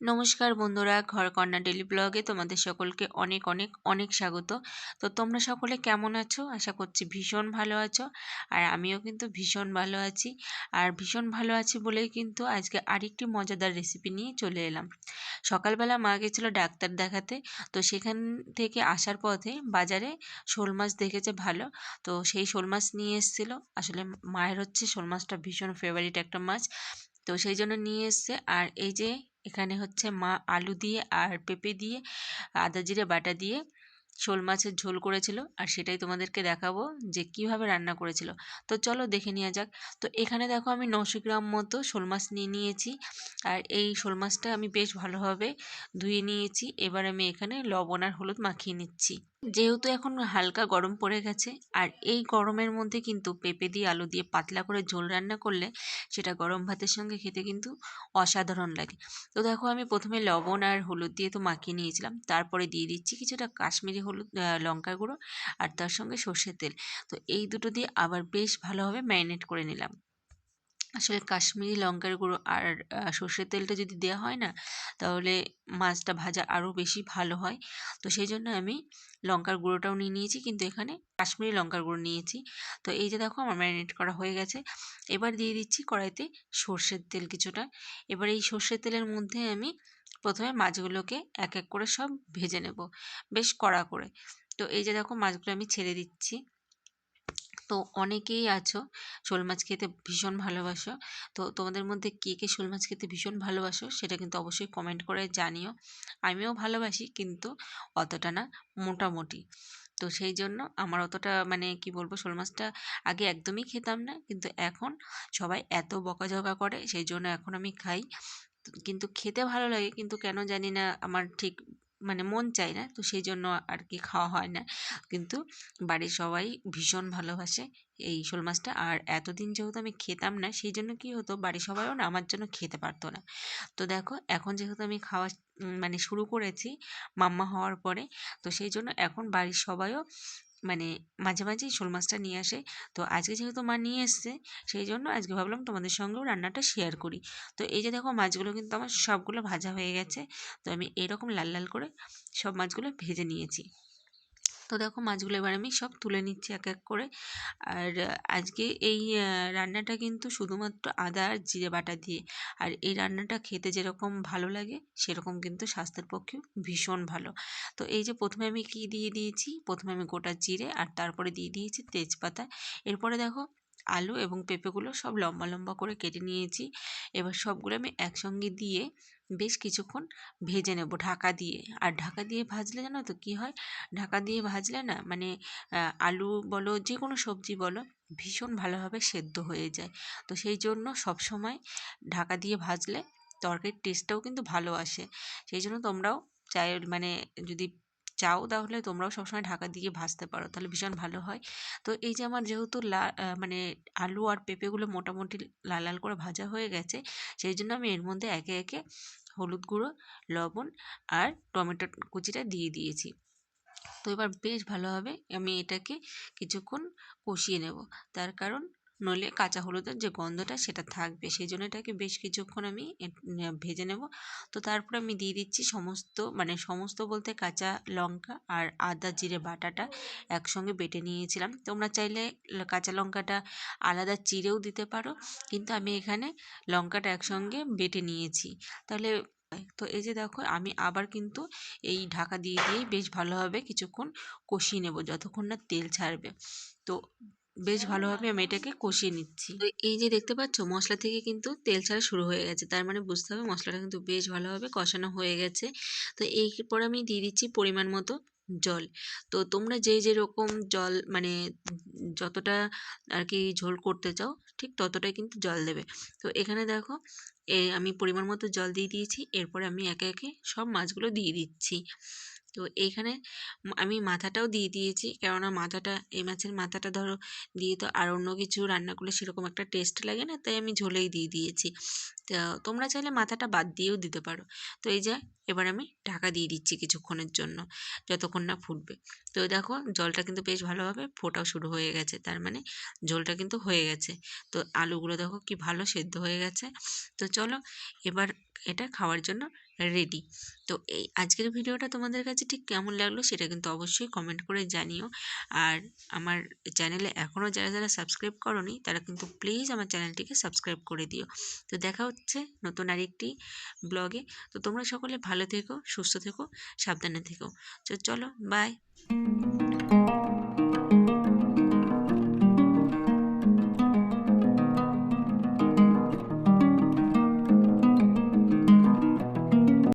নমস্কার বন্ধুরা ঘর কন্যা ডেলি ব্লগে তোমাদের সকলকে অনেক অনেক অনেক স্বাগত। তো তোমরা সকলে কেমন আছো? আশা করছি ভীষণ ভালো আছো। আর আমিও কিন্তু ভীষণ ভালো আছি। আর ভীষণ ভালো আছি বলেই কিন্তু আজকে আরেকটি মজাদার রেসিপি নিয়ে চলে এলাম। সকালবেলা মা গেছিল ডাক্তার দেখাতে। তো সেখান থেকে আসার পথে বাজারে শোল মাছ দেখেছে ভালো। তো সেই শোল মাছ নিয়ে এসেছিল। আসলে মায়ের হচ্ছে শোল মাছটা ভীষণ ফেভারিট একটা মাছ। তো সেই জন্য নিয়ে এসছে। আর এই যে এখানে হচ্ছে মা আলু দিয়ে আর পেঁপে দিয়ে, আদা জিরে, বাটা দিয়ে শোল মাছের ঝোল করেছিল। আর সেটাই তোমাদেরকে দেখাবো যে কীভাবে রান্না করেছিল। তো চলো দেখে নেওয়া যাক। তো এখানে দেখো আমি নশো গ্রাম মতো শোল মাছ নিয়ে নিয়েছি। আর এই শোল মাছটা আমি বেশ ভালোভাবে ধুয়ে নিয়েছি। এবার আমি এখানে লবণ আর হলুদ মাখিয়ে নিচ্ছি। যেহেতু এখন হালকা গরম পড়ে গেছে, আর এই গরমের মধ্যে কিন্তু পেঁপে দিয়ে আলু দিয়ে পাতলা করে ঝোল রান্না করলে সেটা গরম ভাতের সঙ্গে খেতে কিন্তু অসাধারণ লাগে। তো দেখো আমি প্রথমে লবণ আর হলুদ দিয়ে তো মাখিয়ে নিয়েছিলাম, তারপরে দিয়ে দিচ্ছি কিছুটা কাশ্মীরি হলুদ লঙ্কার গুঁড়ো আর তার সঙ্গে সর্ষের তেল। তো এই দুটো দিয়ে আবার বেশ ভালোভাবে ম্যারিনেট করে নিলাম। আসলে কাশ্মীরি লঙ্কার গুঁড়ো আর সর্ষের তেলটা যদি দেওয়া হয় না, তাহলে মাছটা ভাজা আরও বেশি ভালো হয়। তো সেই জন্য আমি লঙ্কার গুঁড়োটাও নিয়ে নিয়েছি, কিন্তু এখানে কাশ্মীরি লঙ্কার গুঁড়ো নিয়েছি। তো এই যে দেখো, আমার ম্যারিনেট করা হয়ে গেছে। এবার দিয়ে দিচ্ছি কড়াইতে সর্ষের তেল কিছুটা। এবার এই সর্ষের তেলের মধ্যে আমি প্রথমে মাছগুলোকে এক এক করে সব ভেজে নেব, বেশ কড়া করে। তো এই যে দেখো, মাছগুলো আমি ছেড়ে দিচ্ছি। তো অনেকেই আছো। শোল মাছ খেতে ভীষণ ভালোবাসো। তো তোমাদের মধ্যে কে কে শোল মাছ খেতে ভীষণ ভালোবাসো সেটা কিন্তু অবশ্যই কমেন্ট করে জানিও। আমিও ভালোবাসি কিন্তু অতটা না, মোটামুটি। তো সেই জন্য আমার অতটা মানে কি বলব, শোল মাছটা আগে একদমই খেতাম না কিন্তু এখন সবাই এত বকাঝকা করে সেই জন্য এখন আমি খাই। কিন্তু খেতে ভালো লাগে কিন্তু কেন জানি না আমার ঠিক মানে মন চায় না, তো সেই জন্য আর কি খাওয়া হয় না। কিন্তু বাড়ির সবাই ভীষণ ভালোবাসে এই শোল মাছটা। আর এতদিন যেহেতু আমি খেতাম না সেই জন্য কি হতো, বাড়ির সবাইও না আমার জন্য খেতে পারতো না। তো দেখো, এখন যেহেতু আমি খাওয়া মানে শুরু করেছি মাম্মা হওয়ার পরে, তো সেই জন্য এখন বাড়ির সবাইও মানে মাঝে মাঝেই শোল মাছটা নিয়ে আসে। তো আজকে যেহেতু মা নিয়ে এসছে, সেই জন্য আজকে ভাবলাম তোমাদের সঙ্গেও রান্নাটা শেয়ার করি। তো এই যে দেখো মাছগুলো কিন্তু আমার সবগুলো ভাজা হয়ে গেছে। তো আমি এরকম লাল লাল করে সব মাছগুলো ভেজে নিয়েছি। তো দেখো মাছগুলো এবার আমি সব তুলে নিচ্ছি এক এক করে। আর আজকে এই রান্নাটা কিন্তু শুধুমাত্র আদা আর জিরে বাটা দিয়ে। আর এই রান্নাটা খেতে যেরকম ভালো লাগে, সেরকম কিন্তু স্বাস্থ্যের পক্ষেও ভীষণ ভালো। তো এই যে প্রথমে আমি কি দিয়ে দিয়েছি? প্রথমে আমি গোটা জিরে আর তারপরে দিয়ে দিয়েছি তেজপাতা। এরপরে দেখো আলু এবং পেঁপেগুলো সব লম্বা লম্বা করে কেটে নিয়েছি। এবার সবগুলো আমি একসঙ্গে দিয়ে বেশ কিছুক্ষণ ভেজে নেব ঢাকা দিয়ে। আর ঢাকা দিয়ে ভাজলে জানো তো কী হয়? ঢাকা দিয়ে ভাজলে না মানে আলু বলো যে কোনো সবজি বলো, ভীষণ ভালোভাবে সেদ্ধ হয়ে যায়। তো সেই জন্য সবসময় ঢাকা দিয়ে ভাজলে তরকারির টেস্টটাও কিন্তু ভালো আসে। সেই জন্য তোমরাও চাই মানে যদি চাও তাহলে তোমরাও সবসময় ঢাকা দিয়ে ভাজতে পারো, তাহলে ভীষণ ভালো হয়। তো এই যে আমার যেহেতু লা মানে আলু আর পেঁপেগুলো মোটামুটি লাল লাল করে ভাজা হয়ে গেছে, সেই জন্য আমি এর মধ্যে একে একে হলুদ গুঁড়ো, লবণ আর টমেটো কুচিটা দিয়ে দিয়েছি। তো এবার বেশ ভালোভাবে আমি এটাকে কিছুক্ষণ কষিয়ে নেব। তার কারণ নইলে কাঁচা হলুদের যে গন্ধটা সেটা থাকবে। সেই জন্য এটাকে বেশ কিছুক্ষণ আমি ভেজে নেব। তো তারপরে আমি দিয়ে দিচ্ছি সমস্ত মানে সমস্ত বলতে কাঁচা লঙ্কা আর আদা, জিরে, বাটাটা একসঙ্গে বেটে নিয়েছিলাম। তোমরা চাইলে কাঁচা লঙ্কাটা আলাদা চিরেও দিতে পারো, কিন্তু আমি এখানে লঙ্কাটা একসঙ্গে বেটে নিয়েছি। তাহলে, তো এই যে দেখো, আমি আবার কিন্তু এই ঢাকা দিয়ে দিয়েই বেশ ভালোভাবে কিছুক্ষণ কষিয়ে নেব, যতক্ষণ না তেল ছাড়বে। তো বেশ ভালোভাবে আমি এটাকে কষিয়ে নিচ্ছি। তো এই যে দেখতে পাচ্ছ, মশলা থেকে কিন্তু তেল ছাড়া শুরু হয়ে গেছে। তার মানে বুঝতে হবে মশলাটা কিন্তু বেশ ভালোভাবে কষানো হয়ে গেছে। তো এরপর আমি দিয়ে দিচ্ছি পরিমাণ মতো জল। তো তোমরা যে যেরকম জল মানে যতটা আর কি ঝোল করতে চাও, ঠিক ততটাই কিন্তু জল দেবে। তো এখানে দেখো, এ আমি পরিমাণ মতো জল দিয়ে দিয়েছি। এরপরে আমি একে একে সব মাছগুলো দিয়ে দিচ্ছি। তো এইখানে আমি মাথাটাও দিয়ে দিয়েছি। কেননা মাথাটা, এই মাছের মাথাটা ধরো দিয়ে তো আর অন্য কিছু রান্না করলে সেরকম একটা টেস্ট লাগে না, তাই আমি ঝোলেই দিয়ে দিয়েছি। তো তোমরা চাইলে মাথাটা বাদ দিয়েও দিতে পারো। তো এই যে, এবার আমি ঢাকা দিয়ে দিচ্ছি কিছুক্ষণের জন্য, যতক্ষণ না ফুটবে। তো দেখো, জলটা কিন্তু বেশ ভালোভাবে ফোটাও শুরু হয়ে গেছে, তার মানে ঝোলটা কিন্তু হয়ে গেছে। তো আলুগুলো দেখো কি ভালো সেদ্ধ হয়ে গেছে। তো চলো, এবার এটা খাওয়ার জন্য রেডি তো এই আজকের ভিডিওটা তোমাদের কাছে ঠিক কেমন লাগল সেটা কিন্তু অবশ্যই কমেন্ট করে জানিও। আর আমার চ্যানেলে এখনও যারা যারা সাবস্ক্রাইব করনি, তারা কিন্তু প্লিজ আমার চ্যানেলটিকে সাবস্ক্রাইব করে দিও। তো দেখা হচ্ছে নতুন আরেকটি ব্লগে তো তোমরা সকলে ভালো থেকো, সুস্থ থেকো, সাবধানে থেকো। তো চলো বাই